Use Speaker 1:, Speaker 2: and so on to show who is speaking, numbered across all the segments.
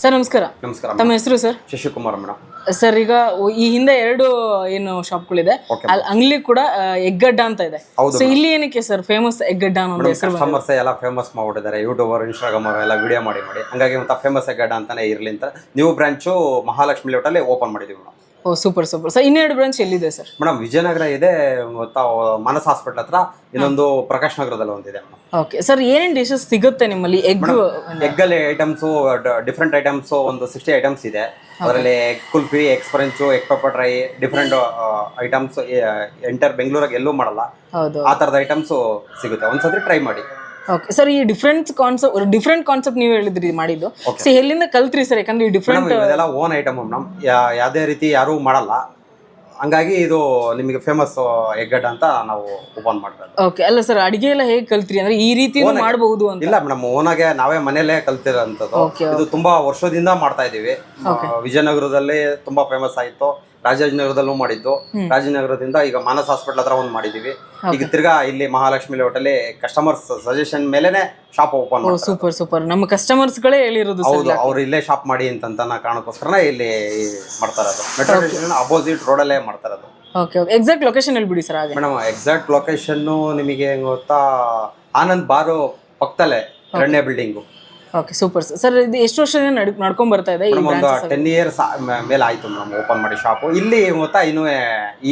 Speaker 1: Sir ನಮಸ್ಕಾರ.
Speaker 2: ನಮಸ್ಕಾರ
Speaker 1: ತಮ್ಮ ಹೆಸರು ಸರ್?
Speaker 2: ಶಶಿಕುಮಾರ್ ಮೇಡಮ್
Speaker 1: ಸರ್ ಈಗ ಈ ಹಿಂದೆ ಎರಡು ಏನು ಶಾಪ್ಗಳಿದೆ ಅಲ್ಲಿ ಅಂಗ್ಲಿ ಕೂಡ ಎಗ್ಗಡ್ಡ ಅಂತ ಇದೆ. ಸೊ ಇಲ್ಲಿ ಏನಕ್ಕೆ ಸರ್ ಫೇಮಸ್ ಎಗ್ಗಡ್ಡ ಅನ್ನೋ
Speaker 2: ಕಸ್ಟಮರ್ಸ್ ಎಲ್ಲ ಫೇಮಸ್ ಮಾಡ್ಬಿಟ್ಟಿದ್ದಾರೆ. ಯೂಟ್ಯೂಬರ್ ಇನ್ಸ್ಟಾಗ್ರಾಮ್ ಎಲ್ಲ ವಿಡಿಯೋ ಮಾಡಿ ಮಾಡಿ. ಹಂಗಾಗಿ ಮತ್ತೆ ಫೇಮಸ್ ಎಗ್ಗಡ್ಡ ಅಂತಾನೆ ಇರ್ಲಿ ಅಂತ. ನ್ಯೂ ಬ್ರಾಂಚು ಮಹಾಲಕ್ಷ್ಮಿ ಲೇಔಟಲ್ಲಿ ಓಪನ್ ಮಾಡಿದ್ದೀವಿ madam.
Speaker 1: Oh super super sir ಇನ್ನೆರಡು ಬ್ರಾಂಚ್ ಎಲ್ಲಿದೆ ಸರ್
Speaker 2: ಮೇಡಮ್ ವಿಜಯನಗರ ಇದೆ ಗೊತ್ತಾ ಮನಸ್ ಹಾಸ್ಪಿಟಲ್ ಹತ್ರ. ಇನ್ನೊಂದು ಪ್ರಕಾಶ್ ನಗರದಲ್ಲಿ ಒಂದಿದೆ ಮೇಡಮ್.
Speaker 1: ಓಕೆ ಸರ್ ಏನೇನು ಡಿಶಸ್ ಸಿಗುತ್ತೆ ನಿಮ್ಮಲ್ಲಿ? ಎಗ್
Speaker 2: ಎಗ್ಗಲ್ಲಿ ಐಟಮ್ಸು ಡಿಫ್ರೆಂಟ್ ಐಟಮ್ಸ್ ಒಂದು ಸಿಕ್ಸ್ಟಿ ಐಟಮ್ಸ್ ಇದೆ. ಅದರಲ್ಲಿ egg kulfi egg ಸ್ಪರೆಂಚು egg pepper dry different items enter ಬೆಂಗಳೂರಾಗ ಎಲ್ಲೂ ಮಾಡಲ್ಲ. ಆ ಥರದ ಐಟಮ್ಸು ಸಿಗುತ್ತೆ. ಒಂದ್ಸತಿ ಟ್ರೈ ಮಾಡಿ.
Speaker 1: ಓಕೆ ಸರ್ ಈ ಡಿಫ್ರೆಂಟ್ ಕಾನ್ಸೆಪ್ಟ್ ಡಿಫ್ರೆಂಟ್ ಕಾನ್ಸೆಪ್ಟ್ ನೀವು ಹೇಳಿದ್ರಿ ಮಾಡಿದ್ದು. ಸೊ ಎಲ್ಲಿಂದ ಕಲ್ತ್ರಿ ಸರ್ ಯಾಕಂದ್ರೆ ಈ ಡಿಫ್ರೆಂಟ್
Speaker 2: ಇದೆಲ್ಲ ಓನ್ ಐಟಮ್ ನಮ್ಮ ಯಾವುದೇ ರೀತಿ ಯಾರೂ ಮಾಡಲ್ಲ. ಹಂಗಾಗಿ ಇದು ನಿಮಗೆ ಫೇಮಸ್ ಎಗ್ಗಡ್ ಅಂತ ನಾವು ಓಪನ್ ಮಾಡ್ತಾ
Speaker 1: ಓಕೆ ಅಲ್ಲ ಸರ್ ಅಡಿಗೆ ಎಲ್ಲ ಹೇಗೆ ಕಲ್ತ್ರಿ? ಅಂದ್ರೆ ಈ ರೀತಿ ಮಾಡಬಹುದು ಅಂತ.
Speaker 2: ಇಲ್ಲ ಮೇಡಮ್ ಓನಾಗೆ ನಾವೇ ಮನೇಲೆ ಕಲ್ತಿರೋಂಥದ್ದು. ಇದು ತುಂಬಾ ವರ್ಷದಿಂದ ಮಾಡ್ತಾ ಇದೀವಿ ವಿಜಯನಗರದಲ್ಲಿ ತುಂಬಾ ಫೇಮಸ್ ಆಯಿತು. ರಾಜಾಜಿನಗರದಲ್ಲೂ ಮಾಡಿದ್ದು. ರಾಜಾಜಿನಗರದಿಂದ ಈಗ ಮಾನಸ್ ಹಾಸ್ಪಿಟಲ್ ಹತ್ರ ಒಂದು ಮಾಡಿದೀವಿ ಈಗ ತಿರ್ಗಾ ಇಲ್ಲಿ ಮಹಾಲಕ್ಷ್ಮಿ ಹೋಟೆಲ್ ಕಸ್ಟಮರ್ಸ್ ಸಜೆಷನ್ ಮೇಲೆನೆ ಶಾಪ್ ಓಪನ್
Speaker 1: ಸೂಪರ್ ಸೂಪರ್ ನಮ್ಮ ಕಸ್ಟಮರ್ಸ್ ಗಳೇ ಹೇಳಿರೋದು
Speaker 2: ಹೌದು ಅವ್ರು ಇಲ್ಲೇ ಶಾಪ್ ಮಾಡಿ ಅಂತ ಕಾರಣಕ್ಕೋಸ್ಕರ ಇಲ್ಲಿ ಮಾಡ್ತಾ ಇರೋದು ಮೆಟ್ರೋ ಸ್ಟೇಷನ್ ಅಪೋಸಿಟ್ ರೋಡ್ ಅಲ್ಲೇ ಇರೋದು
Speaker 1: ಓಕೆ ಓಕೆ ಎಕ್ಸಾಕ್ಟ್ ಲೊಕೇಶನ್ ಹೇಳ್ಬಿಡಿ ಸರ್ ಹಾಗೆ.
Speaker 2: ಮೇಡಮ್ ಎಕ್ಸಾಕ್ಟ್ ಲೊಕೇಶನ್ ನಿಮಗೆ ಗೊತ್ತಾ? ಆನಂದ್ ಬಾರು ಪಕ್ಕದಲ್ಲೇ ಎರಡನೇ ಬಿಲ್ಡಿಂಗು
Speaker 1: ಓಕೆ ಸೂಪರ್ ಸರ್ ಇದು ಎಷ್ಟು ವರ್ಷದಿಂದ ನಡ್ ನಡ್ಕೊಂಡ್ ಬರ್ತಾ ಇದೆ ಈ
Speaker 2: ಒಂದು
Speaker 1: ಬ್ರಾಂಚ್
Speaker 2: ಟೆನ್ ಇಯರ್ಸ್ ಮೇಲೆ ಆಯ್ತು ಮೇಡಮ್ ಓಪನ್ ಮಾಡಿ ಶಾಪು ಇಲ್ಲಿ ಗೊತ್ತಾ ಇನ್ನೂ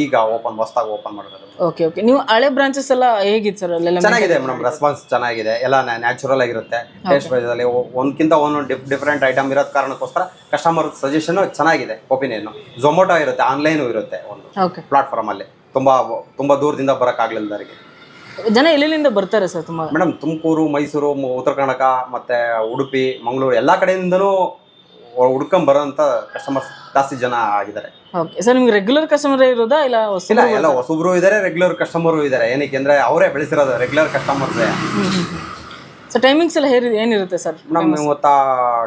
Speaker 2: ಈಗ ಓಪನ್ ಹೊಸ್ದಾಗಿ ಓಪನ್ ಮಾಡಿರೋದು.
Speaker 1: ಓಕೆ ಓಕೆ ನೀವು ಹಳೆ ಬ್ರಾಂಚಸ್ ಎಲ್ಲ ಹೇಗಿತ್ತು ಸರ್ ಅಲ್ಲೆಲ್ಲ
Speaker 2: ಚೆನ್ನಾಗಿದೆ ಮೇಡಮ್ ರೆಸ್ಪಾನ್ಸ್ ಚೆನ್ನಾಗಿದೆ. ಎಲ್ಲ ನ್ಯಾಚುರಲ್ ಆಗಿರುತ್ತೆ. ಟೇಸ್ಟ್ ವೈಸ್ ಅಲ್ಲಿ ಒಂದ್ಕಿಂತ ಒಂದೊಂದು ಡಿಫ್ರೆಂಟ್ ಐಟಮ್ ಇರೋದ್ ಕಾರಣಕ್ಕೋಸ್ಕರ ಕಸ್ಟಮರ್ ಸಜೆಷನ್ ಚೆನ್ನಾಗಿದೆ ಒಪಿನಿಯನ್ ಝೊಮೊಟೊ ಇರುತ್ತೆ ಆನ್ಲೈನು ಇರುತ್ತೆ ಒಂದು
Speaker 1: ಓಕೆ
Speaker 2: ಪ್ಲಾಟ್ಫಾರ್ಮ್ ಅಲ್ಲಿ. ತುಂಬಾ ತುಂಬಾ ದೂರದಿಂದ ಬರೋಕ್ಕಾಗ್ಲಿಲ್ಲದವರಿಗೆ
Speaker 1: ಜನ ಎಲ್ಲೆಲ್ಲಿಂದ ಬರ್ತಾರೆ ಸರ್ ತುಂಬ?
Speaker 2: ಮೇಡಮ್ ತುಮಕೂರು ಮೈಸೂರು ಮ- ಉತ್ತರ ಕರ್ನಾಟಕ ಮತ್ತೆ ಉಡುಪಿ ಮಂಗಳೂರು ಎಲ್ಲಾ ಕಡೆಯಿಂದನೂ ಹುಡ್ಕೊಂಡ್ ಬರೋಂಥ ಕಸ್ಟಮರ್ಸ್ ಜಾಸ್ತಿ ಜನ ಆಗಿದ್ದಾರೆ.
Speaker 1: ಓಕೆ ಸರ್ ನಿಮ್ಗೆ ರೆಗ್ಯುಲರ್ ಕಸ್ಟಮರ್ ಇರೋದಾ ಇಲ್ಲ ಹೊಸ
Speaker 2: ಇಲ್ಲ ಎಲ್ಲ ಹೊಸಬ್ರು ಇದ್ದಾರೆ ರೆಗ್ಯುಲರ್ ಕಸ್ಟಮರು ಇದ್ದಾರೆ ಏನಕ್ಕೆ ಅಂದ್ರೆ ಅವರೇ ಬೆಳೆಸಿರೋದು ರೆಗ್ಯುಲರ್ ಕಸ್ಟಮರ್ಸ್
Speaker 1: ಸರ್ ಟೈಮಿಂಗ್ಸ್ ಎಲ್ಲ ಹೇರಿ ಏನಿರುತ್ತೆ ಸರ್?
Speaker 2: ಮೇಡಮ್ ಇವತ್ತ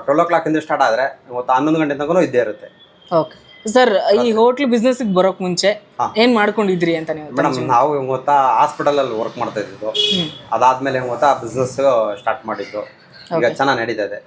Speaker 2: ಟ್ವೆಲ್ ಓ ಕ್ಲಾಕ್ ಇಂದ ಸ್ಟಾರ್ಟ್ ಆದರೆ ಇವತ್ತು ಹನ್ನೊಂದು ಗಂಟೆ ತನಕ ಇದ್ದೇ ಇರುತ್ತೆ.
Speaker 1: ಓಕೆ ಸರ್ ಈ ಹೋಟ್ಲ್ ಬಿಸ್ನೆಸ್ ಬರೋಕ್ ಮುಂಚೆ ಏನ್ ಮಾಡ್ಕೊಂಡಿದ್ರಿ ಅಂತ ನೀವು
Speaker 2: ಮೇಡಮ್ ನಾವು ಗೊತ್ತಾ ಹಾಸ್ಪಿಟಲ್ ಅಲ್ಲಿ ವರ್ಕ್ ಮಾಡ್ತಾ ಇದ್ದಿದ್ದು. ಅದಾದ್ಮೇಲೆ ಗೊತ್ತಾ ಬಿಸ್ನೆಸ್ ಸ್ಟಾರ್ಟ್ ಮಾಡಿದ್ದು. ಈಗ ಚೆನ್ನಾಗಿ ನಡೀತಾ ಇದೆ.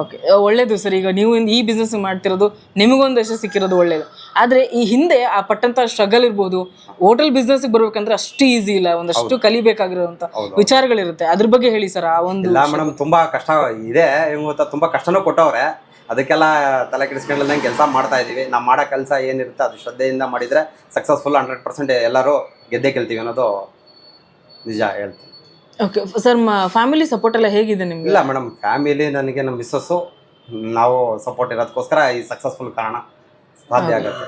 Speaker 1: ಓಕೆ ಒಳ್ಳೇದು ಸರ್ ಈಗ ನೀವು ಈ ಬಿಸ್ನೆಸ್ ಮಾಡ್ತಿರೋದು ನಿಮಗೊಂದು ಯಶಸ್ಸು ಸಿಕ್ಕಿರೋದು ಒಳ್ಳೇದು. ಆದ್ರೆ ಈ ಹಿಂದೆ ಆ ಪಟ್ಟಂತ ಸ್ಟ್ರಗಲ್ ಇರ್ಬೋದು ಹೋಟೆಲ್ ಬಿಸ್ನೆಸ್ ಬರಬೇಕಂದ್ರೆ ಅಷ್ಟು ಈಸಿ ಇಲ್ಲ ಒಂದಷ್ಟು ಕಲಿಬೇಕಾಗಿರೋಂಥ ವಿಚಾರಗಳಿರುತ್ತೆ. ಅದ್ರ ಬಗ್ಗೆ ಹೇಳಿ ಸರ್ ಆ ಒಂದು
Speaker 2: ಮೇಡಮ್ ತುಂಬಾ ಕಷ್ಟ ಇದೆ. ತುಂಬ ತುಂಬಾ ಕಷ್ಟನೂ ಕೊಟ್ಟವ್ರೆ. ಅದಕ್ಕೆಲ್ಲ ತಲೆ ಕೆಡಿಸ್ಕೊಂಡಂಗೆ ಕೆಲಸ ಮಾಡ್ತಾ ಇದ್ದೀವಿ ನಾವು ಮಾಡೋ ಕೆಲಸ ಏನಿರುತ್ತೆ ಅದು ಶ್ರದ್ಧೆಯಿಂದ ಮಾಡಿದರೆ ಸಕ್ಸಸ್ಫುಲ್ ಹಂಡ್ರೆಡ್ ಪರ್ಸೆಂಟ್ ಎಲ್ಲರೂ ಗೆದ್ದೇ ಕೇಳ್ತೀವಿ ಅನ್ನೋದು ನಿಜ ಹೇಳ್ತೀನಿ.
Speaker 1: ಓಕೆ ಸರ್ ಫ್ಯಾಮಿಲಿ ಸಪೋರ್ಟ್ ಎಲ್ಲ ಹೇಗಿದೆ ನಿಮ್ಗೆ?
Speaker 2: ಇಲ್ಲ ಮೇಡಮ್ ಫ್ಯಾಮಿಲಿ ನನಗೆ ನಮ್ಮ ಮಿಸ್ಸಸ್ಸು ನಾವು ಸಪೋರ್ಟ್ ಇರೋದಕ್ಕೋಸ್ಕರ ಈ ಸಕ್ಸಸ್ಫುಲ್ ಕಾರಣ ಸಾಧ್ಯ ಆಗುತ್ತೆ.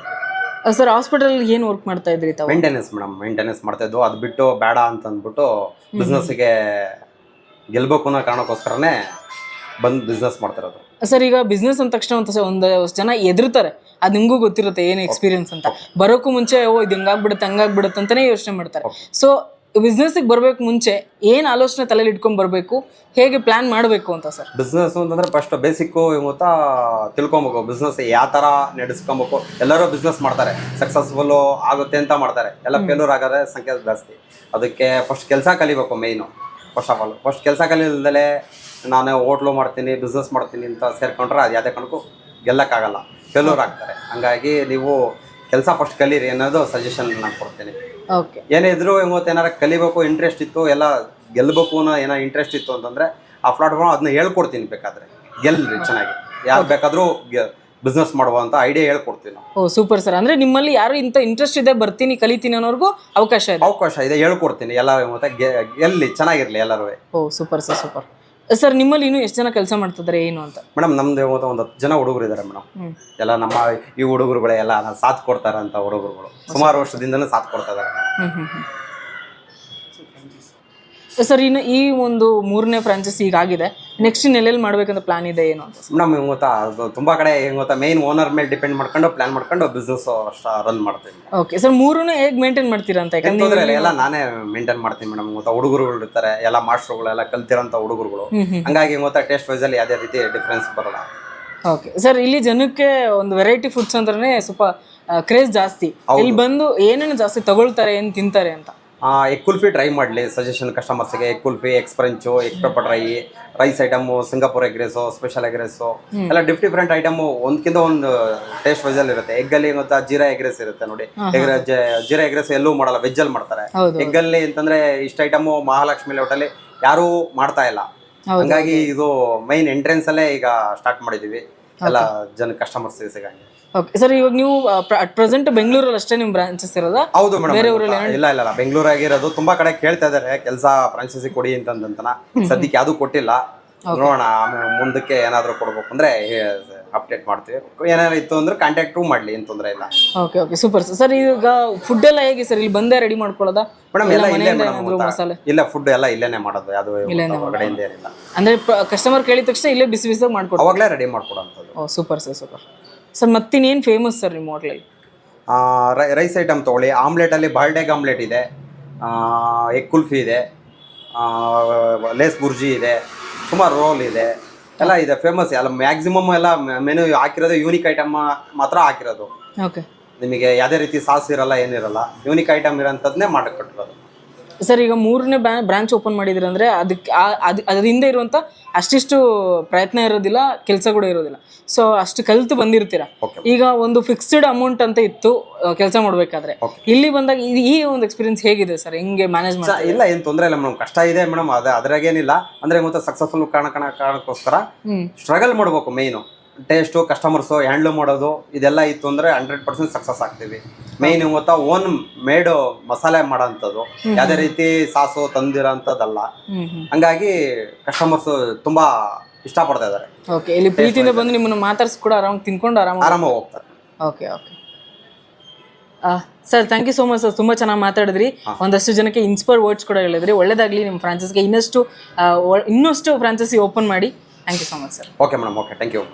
Speaker 1: ಸರ್ ಹಾಸ್ಪಿಟಲ್ ಏನು ವರ್ಕ್ ಮಾಡ್ತಾ ಇದ್ರಿ ತಾವು?
Speaker 2: ಮೇಂಟೆನೆನ್ಸ್ ಮೇಡಮ್ ಮೇಂಟೆನೆನ್ಸ್ ಮಾಡ್ತಾ ಇದ್ವು. ಅದು ಬಿಟ್ಟು ಬೇಡ ಅಂತ ಅಂದ್ಬಿಟ್ಟು ಬಿಸ್ನೆಸ್ಗೆ ಗೆಲ್ಬೇಕು ಅನ್ನೋ ಕಾರಣಕ್ಕೋಸ್ಕರನೇ ಬಂದು ಬಿಸ್ನೆಸ್ ಮಾಡ್ತಿರೋದು.
Speaker 1: ಸರ್ ಈಗ ಬಿಸ್ನೆಸ್ ಅಂದ ತಕ್ಷಣ ಒಂದು ಒಂದು ಜನ ಎದುರ್ತಾರೆ ಅದು ನಿಮಗೂ ಗೊತ್ತಿರುತ್ತೆ ಏನು ಎಕ್ಸ್ಪೀರಿಯನ್ಸ್ ಅಂತ. ಬರೋಕ್ಕೂ ಮುಂಚೆ ಓ ಇದು ಹಿಂಗಾಗ್ಬಿಡುತ್ತೆ ಹಂಗಾಗ್ಬಿಡುತ್ತೆ ಅಂತಲೇ ಯೋಚನೆ ಮಾಡ್ತಾರೆ. ಸೊ ಬಿಸ್ನೆಸ್ಗೆ ಬರಬೇಕು ಮುಂಚೆ ಏನು ಆಲೋಚನೆ ತಲೆಯಲ್ಲಿ ಇಟ್ಕೊಂಡು ಬರಬೇಕು ಹೇಗೆ ಪ್ಲ್ಯಾನ್ ಮಾಡಬೇಕು ಅಂತ ಸರ್?
Speaker 2: ಬಿಸ್ನೆಸ್ ಅಂತಂದ್ರೆ ಫಸ್ಟ್ ಬೇಸಿಕ್ಕು ಗೊತ್ತಾ ತಿಳ್ಕೊಬೇಕು. ಬಿಸ್ನೆಸ್ ಯಾವ ಥರ ನಡೆಸ್ಕೊಬೇಕು. ಎಲ್ಲರೂ ಬಿಸ್ನೆಸ್ ಮಾಡ್ತಾರೆ. ಸಕ್ಸಸ್ಫುಲ್ಲು ಆಗುತ್ತೆ ಅಂತ ಮಾಡ್ತಾರೆ. ಎಲ್ಲ ಫೇಲ್ಯೂರ್ ಆಗೋದ್ರೆ ಸಂಖ್ಯೆ ಜಾಸ್ತಿ. ಅದಕ್ಕೆ ಫಸ್ಟ್ ಕೆಲಸ ಕಲಿಬೇಕು main first of all first ಕೆಲಸ ಕಲಿಲ್ದಲೇ ನಾನು ಹೋಟ್ಲು ಮಾಡ್ತೀನಿ ಬಿಸ್ನೆಸ್ ಮಾಡ್ತೀನಿ ಅಂತ ಸೇರ್ಕೊಂಡ್ರೆ ಅದು ಯಾವುದೇ ಕಣಕ್ಕೂ ಗೆಲ್ಲಕ್ಕಾಗಲ್ಲ. ಫೇಲ್ಯೂರ್ ಆಗ್ತಾರೆ. ಹಂಗಾಗಿ ನೀವು ಕೆಲಸ ಫಸ್ಟ್ ಕಲೀರಿ ಅನ್ನೋದು ಸಜೆಷನ್ ನಾನು ಕೊಡ್ತೀನಿ.
Speaker 1: ಓಕೆ
Speaker 2: ಏನೇ ಇದ್ರು ಇವತ್ತು ಏನಾರ ಕಲಿಬೇಕು ಇಂಟ್ರೆಸ್ಟ್ ಇತ್ತು ಎಲ್ಲ ಗೆಲ್ಲಬೇಕು ಅನ್ನೋ ಏನೋ ಇಂಟ್ರೆಸ್ಟ್ ಇತ್ತು ಅಂತಂದ್ರೆ ಆ ಪ್ಲಾಟ್ಫಾರ್ಮ್ ಅದನ್ನ ಹೇಳ್ಕೊಡ್ತೀನಿ ಬೇಕಾದ್ರೆ. ಗೆಲ್ಲರಿ ಚೆನ್ನಾಗಿ. ಯಾರು ಬೇಕಾದರೂ ಬಿಸ್ನೆಸ್ ಮಾಡುವ ಅಂತ ಐಡಿಯಾ ಹೇಳ್ಕೊಡ್ತೀನಿ
Speaker 1: ಓ ಸೂಪರ್ ಸರ್ ಅಂದ್ರೆ ನಿಮ್ಮಲ್ಲಿ ಯಾರು ಇಂಥ ಇಂಟ್ರೆಸ್ಟ್ ಇದೆ ಬರ್ತೀನಿ ಕಲಿತೀನಿ ಅನ್ನೋರ್ಗೂ ಅವಕಾಶ ಇದೆ.
Speaker 2: ಅವಕಾಶ ಇದೆ ಹೇಳ್ಕೊಡ್ತೀನಿ. ಎಲ್ಲ ಮತ್ತೆ ಎಲ್ಲಿ ಗೆಲ್ಲಿ ಚೆನ್ನಾಗಿರ್ಲಿ ಎಲ್ಲರೂ.
Speaker 1: Oh super sir super sir ನಿಮ್ಮಲ್ಲಿ ಇನ್ನು ಎಷ್ಟು ಜನ ಕೆಲಸ ಮಾಡ್ತಿದ್ದಾರೆ ಏನು ಅಂತ?
Speaker 2: ಮೇಡಮ್ ನಮ್ದು ಯಾವ್ದೋ ಒಂದು ಹತ್ತು ಜನ ಹುಡುಗರು ಇದ್ದಾರೆ ಮೇಡಮ್. ಎಲ್ಲ ನಮ್ಮ ಈ ಹುಡುಗರುಗಳೇ ಎಲ್ಲ ಸಾಥ್ ಕೊಡ್ತಾರಂತ ಹುಡುಗರುಗಳು. ಸುಮಾರು ವರ್ಷದಿಂದನೂ ಸಾಥ್ ಕೊಡ್ತಾ ಇದ್ದಾರೆ
Speaker 1: ಸರ್ ಇನ್ನು ಈ ಒಂದು ಮೂರನೇ ಫ್ರಾಂಚೈಸಿ ಈಗ ಆಗಿದೆ ನೆಕ್ಸ್ಟ್ ಎಲ್ಲೆಲ್ಲಿ ಮಾಡ್ಬೇಕಂತ ಪ್ಲಾನ್ ಇದೆ ಏನು ಅಂತ?
Speaker 2: ಮೇಡಮ್ ಹೆಂಗ್ ಗೊತ್ತಾ? ಅದು ತುಂಬಾ ಕಡೆ ಹೆಂಗ್ ಗೊತ್ತಾ? ಮೇನ್ ಓನರ್ ಮೇಲೆ ಡಿಪೆಂಡ್ ಮಾಡ್ಕೊಂಡು ಪ್ಲಾನ್ ಮಾಡ್ಕೊಂಡು ಬಿಸ್ನೆಸ್ ರನ್ ಮಾಡ್ತೀನಿ
Speaker 1: ಓಕೆ ಸರ್ ಮೂರನ್ನು ಹೇಗೆ ಮೇಂಟೈನ್ ಮಾಡ್ತೀರಾ ಅಂತ? ಯಾಕಂದ್ರೆ
Speaker 2: ಎಲ್ಲ ನಾನೇ ಮೇಂಟೈನ್ ಮಾಡ್ತೀನಿ ಮೇಡಮ್. ಗೊತ್ತಾ? ಹುಡುಗರುಗಳು ಇರ್ತಾರೆ ಎಲ್ಲ ಮಾಸ್ಟರ್ಗಳು ಎಲ್ಲ ಕಲ್ತಿರೋಂಥ ಹುಡುಗರುಗಳು. ಹಂಗಾಗಿ ಗೊತ್ತಾ? ಟೇಸ್ಟ್ ವೈಸ್ ಅಲ್ಲಿ ಯಾವುದೇ ರೀತಿ ಡಿಫ್ರೆನ್ಸ್ ಬರಲ್ಲ.
Speaker 1: ಓಕೆ ಸರ್ ಇಲ್ಲಿ ಜನಕ್ಕೆ ಒಂದು ವೆರೈಟಿ ಫುಡ್ಸ್ ಅಂದ್ರೆ ಸ್ವಲ್ಪ ಕ್ರೇಜ್ ಜಾಸ್ತಿ. ಇಲ್ಲಿ ಬಂದು ಏನೇನು ಜಾಸ್ತಿ ತಗೊಳ್ತಾರೆ ಏನು ತಿಂತಾರೆ ಅಂತ?
Speaker 2: ಎಗ್ ಕುಲ್ಫಿ ಟ್ರೈ ಮಾಡಲಿ. ಸಜೆಷನ್ ಕಸ್ಟಮರ್ಸ್ಗೆ ಎಗ್ ಕುಲ್ಫಿ ಎಕ್ಸ್ ಸ್ಪ್ರೆಂಚು egg pepper dry rice item Singapore egg rice special egg rice ಎಲ್ಲ ಡಿಫ್ ಡಿಫ್ರೆಂಟ್ ಐಟಮು ಒಂದ್ಕಿಂತ ಒಂದು ಟೇಸ್ಟ್ ವೈಸಲ್ಲಿ ಇರುತ್ತೆ. ಎಗ್ಗಲ್ಲಿ ಮತ್ತೆ ಜೀರಾ ಎಗ್ ರೈಸ್ ಇರುತ್ತೆ ನೋಡಿ. ಎಗ್ ಜೀರಾ ಎಗ್ ರೈಸ್ ಎಲ್ಲೂ ಮಾಡಲ್ಲ ವೆಜ್ಜಲ್ಲಿ ಮಾಡ್ತಾರೆ. ಎಗ್ಗಲ್ಲಿ ಅಂತಂದ್ರೆ ಇಷ್ಟು ಐಟಮು ಮಹಾಲಕ್ಷ್ಮಿ ಲೋಟಲ್ಲಿ ಯಾರೂ ಮಾಡ್ತಾ ಇಲ್ಲ. ಹಂಗಾಗಿ ಇದು ಮೈನ್ ಎಂಟ್ರೆನ್ಸ್ ಅಲ್ಲೇ ಈಗ ಸ್ಟಾರ್ಟ್ ಮಾಡಿದೀವಿ. ಎಲ್ಲ ಜನ ಕಸ್ಟಮರ್ಸ್ ಸಿಗಂಗೆ.
Speaker 1: ಓಕೆ ಸರ್ ಇವಾಗ ನೀವು ಅಟ್ ಪ್ರೆಸೆಂಟ್ ಬೆಂಗಳೂರಲ್ಲಿ ಅಷ್ಟೇ ನಿಮ್ಮ ಬ್ರಾಂಚಸ್ ಇರೋದಾ?
Speaker 2: ಹೌದು ಮೇಡಮ್
Speaker 1: ಬೇರೆ
Speaker 2: ಇಲ್ಲ ಇಲ್ಲ ಇಲ್ಲ. ಬೆಂಗಳೂರಾಗಿರೋದು ತುಂಬಾ ಕಡೆ ಕೇಳ್ತಾ ಇದಾರೆ. ಕೆಲಸ ಫ್ರಾಂಚೈಸಿ ಕೊಡಿ ಅಂತಂದಂತನ. ಸದ್ಯಕ್ಕೆ ಯಾವುದು ಕೊಟ್ಟಿಲ್ಲ. ನೋಡೋಣ ಮುಂದಕ್ಕೆ ಏನಾದ್ರು ಕೊಡ್ಬೇಕು ಅಂದ್ರೆ ಅಪ್ಡೇಟ್ ಮಾಡ್ತೀವಿ. ಏನಾದ್ರು ಇತ್ತು ಅಂದ್ರೆ ಕಾಂಟ್ಯಾಕ್ಟು ಮಾಡ್ಲಿ ಅಂತಂದ್ರೆ ತೊಂದ್ರೆ ಇಲ್ಲ.
Speaker 1: ಓಕೆ ಓಕೆ ಸೂಪರ್ ಸರ್ ಈಗ ಫುಡ್ ಎಲ್ಲ ಹೇಗೆ ಸರ್ ಇಲ್ಲಿ ಬಂದೇ ರೆಡಿ ಮಾಡ್ಕೊಳ್ಳೋದಾ?
Speaker 2: ಮೇಡಮ್ ಎಲ್ಲ ಇಲ್ಲೇ
Speaker 1: ಮಸಾಲೆ?
Speaker 2: ಇಲ್ಲ ಫುಡ್ ಎಲ್ಲ ಇಲ್ಲೇನೆ ಮಾಡೋದು. ಅದು ಹೊರಗಡೆಯಿಂದ ಏನಿಲ್ಲ.
Speaker 1: ಅಂದ್ರೆ ಕಸ್ಟಮರ್ ಕೇಳಿದ ತಕ್ಷಣ ಇಲ್ಲೇ ಬಿಸಿ ಬಿಸಿ ಮಾಡ್ಕೊಡ್ತೀವಿ
Speaker 2: ಅವಾಗಲೇ ರೆಡಿ ಮಾಡ್ಕೊಡೋಂಥದ್ದು.
Speaker 1: ಓ ಸೂಪರ್ ಸರ್ ಸೂಪರ್ ಸರ್ ಮತ್ತಿನ್ನೇನು ಫೇಮಸ್ ಸರ್ ನಿಮ್ಮ ಹೋಟ್ಲಲ್ಲಿ
Speaker 2: ರೈಸ್ ಐಟಮ್ ತೊಗೊಳ್ಳಿ. ಆಮ್ಲೆಟಲ್ಲಿ ಬಾಲ್ಡೆಗ್ ಆಮ್ಲೆಟ್ ಇದೆ. ಎಗ್ ಕುಲ್ಫಿ ಇದೆ. ಲೇಸ್ ಬುರ್ಜಿ ಇದೆ. ಸುಮಾರು ರೋಲ್ ಇದೆ. ಎಲ್ಲ ಇದೆ ಫೇಮಸ್ ಎಲ್ಲ ಮ್ಯಾಕ್ಸಿಮಮ್ ಎಲ್ಲ ಮೆನು ಹಾಕಿರೋದು ಯೂನಿಕ್ ಐಟಮ್ ಮಾತ್ರ ಹಾಕಿರೋದು.
Speaker 1: ಓಕೆ
Speaker 2: ನಿಮಗೆ ಯಾವುದೇ ರೀತಿ ಸಾಸ್ ಇರಲ್ಲ ಏನಿರಲ್ಲ. ಯೂನಿಕ್ ಐಟಮ್ ಇರೋಂಥದ್ದನ್ನೇ ಮಾಡಕ್ಕೆ ಕೊಟ್ಟಿರೋದು
Speaker 1: ಸರ್ ಈಗ ಮೂರನೇ ಬ್ರಾಂಚ್ ಓಪನ್ ಮಾಡಿದ್ರಿ ಅಂದ್ರೆ ಅದಕ್ಕೆ ಅದು ಅದ್ರ ಹಿಂದೆ ಇರುವಂತ ಅಷ್ಟಿಷ್ಟು ಪ್ರಯತ್ನ ಇರೋದಿಲ್ಲ ಕೆಲಸ ಕೂಡ ಇರೋದಿಲ್ಲ. ಸೊ ಅಷ್ಟು ಕಲಿತು ಬಂದಿರ್ತೀರಾ? ಈಗ ಒಂದು ಫಿಕ್ಸ್ಡ್ ಅಮೌಂಟ್ ಅಂತ ಇತ್ತು ಕೆಲಸ ಮಾಡ್ಬೇಕಾದ್ರೆ. ಇಲ್ಲಿ ಬಂದಾಗ ಈ ಒಂದು ಎಕ್ಸ್ಪೀರಿಯನ್ಸ್ ಹೇಗಿದೆ ಸರ್? ಹಿಂಗೆ ಮ್ಯಾನೇಜ್
Speaker 2: ಮಾಡಿ ಇಲ್ಲ ಏನು ತೊಂದರೆ ಇಲ್ಲ ಮೇಡಮ್ ಕಷ್ಟ ಇದೆ ಮೇಡಮ್ ಅದ ಅದ್ರಾಗೇನಿಲ್ಲ. ಅಂದರೆ ಮತ್ತೆ ಸಕ್ಸಸ್ಫುಲ್ ಕಾರಣ ಕಾರಣಕ್ಕೋಸ್ಕರ ಸ್ಟ್ರಗಲ್ ಮಾಡಬೇಕು ಮೇಯ್ನು ಟೇಸ್ಟು ಕಸ್ಟಮರ್ಸು ಹ್ಯಾಂಡ್ಲ್ ಮಾಡೋದು ಇದೆಲ್ಲ ಇತ್ತು ಅಂದರೆ ಹಂಡ್ರೆಡ್ ಪರ್ಸೆಂಟ್ ಸಕ್ಸಸ್ ಆಗ್ತೀವಿ. ಮೇಯ್ನ್ ಗೊತ್ತಾ ಓನ್ ಮೇಡ್ ಮಸಾಲೆ ಮಾಡೋಂಥದ್ದು. ಯಾವುದೇ ರೀತಿ ಸಾಸು ತಂದಿರೋಂಥದ್ದಲ್ಲ ಹಂಗಾಗಿ ಕಸ್ಟಮರ್ಸು ತುಂಬಾ ಇಷ್ಟಪಡ್ತಾ ಇದ್ದಾರೆ.
Speaker 1: ಓಕೆ ಇಲ್ಲಿ ಪ್ರೀತಿಯಿಂದ ಬಂದು ನಿಮ್ಮನ್ನು ಮಾತಾಡ್ಸಿ ಕೂಡ ಆರಾಮ್ ತಿನ್ಕೊಂಡು ಆರಾಮ್
Speaker 2: ಆರಾಮಾಗಿ ಹೋಗ್ತಾರೆ.
Speaker 1: Okay okay sir thank you so much sir ತುಂಬ ಚೆನ್ನಾಗಿ ಮಾತಾಡಿದ್ರಿ. ಒಂದಷ್ಟು ಜನಕ್ಕೆ ಇನ್ಸ್ಪೈರ್ ವರ್ಡ್ಸ್ ಕೂಡ ಹೇಳಿದ್ರಿ. ಒಳ್ಳೇದಾಗಲಿ ನಿಮ್ಮ ಫ್ರಾಂಚೈಸ್ಗೆ ಇನ್ನಷ್ಟು ಇನ್ನಷ್ಟು ಫ್ರಾಂಚೈಸಿ ಓಪನ್ ಮಾಡಿ. Thank you so much sir
Speaker 2: okay madam okay thank you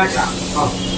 Speaker 2: madam ಇರಲಿ ಪೈರ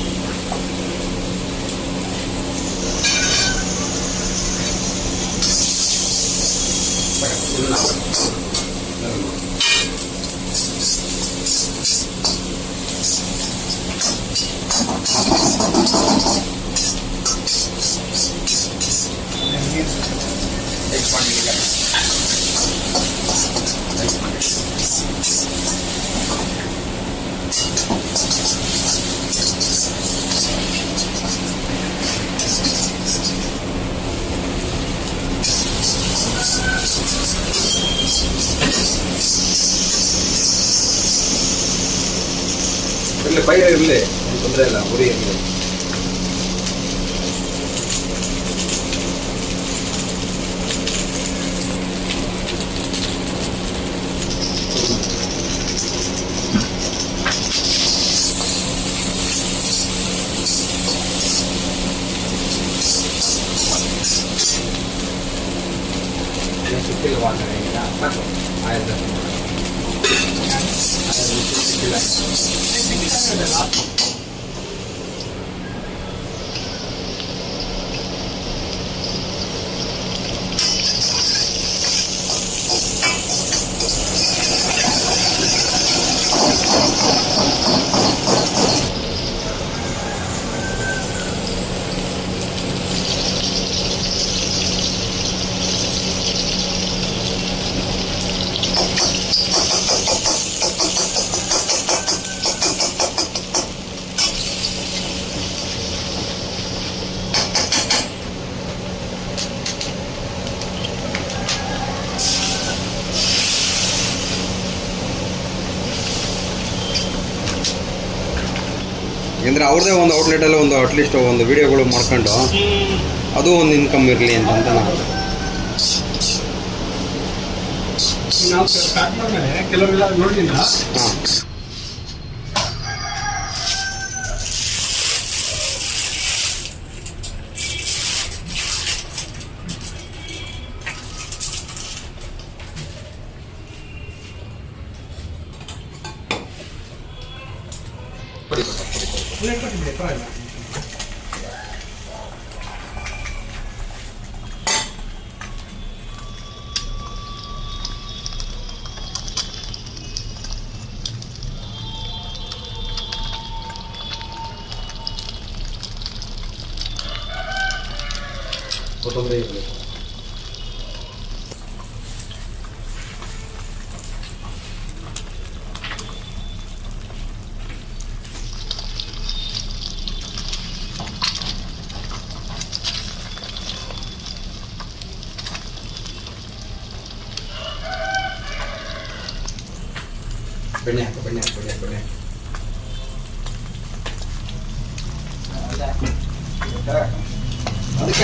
Speaker 2: ಇರಲಿ ತೊಂದರೆ ಇಲ್ಲ ಉರಿ ಇರಲಿ ಅಂದರೆ ಅವ್ರದ್ದೇ ಒಂದು ಔಟ್ಲೆಟಲ್ಲಿ ಒಂದು ಅಟ್ಲೀಸ್ಟ್ ಒಂದು ವಿಡಿಯೋಗಳು ಮಾಡ್ಕೊಂಡು ಅದು ಒಂದು ಇನ್ಕಮ್ ಇರಲಿ ಅಂತ ನಾನು
Speaker 3: ನಾವು ಸ್ಟಾರ್ಟ್ ಮಾಡಿದ್ರೆ ಕೆಲವರೆಲ್ಲ ನೋಡಲಿಲ್ಲ
Speaker 2: ಹಾಂ. de prueba. Потом доехали.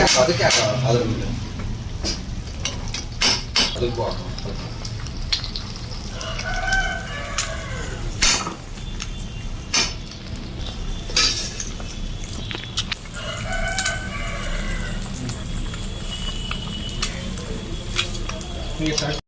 Speaker 2: ಹಾಕು ಅದಕ್ಕೆ ಹಾಕು ಅದ್ರ ಮೇಲೆ ಅದಕ್ಕೂ ಹಾಕು
Speaker 3: ನಿಮಗೆ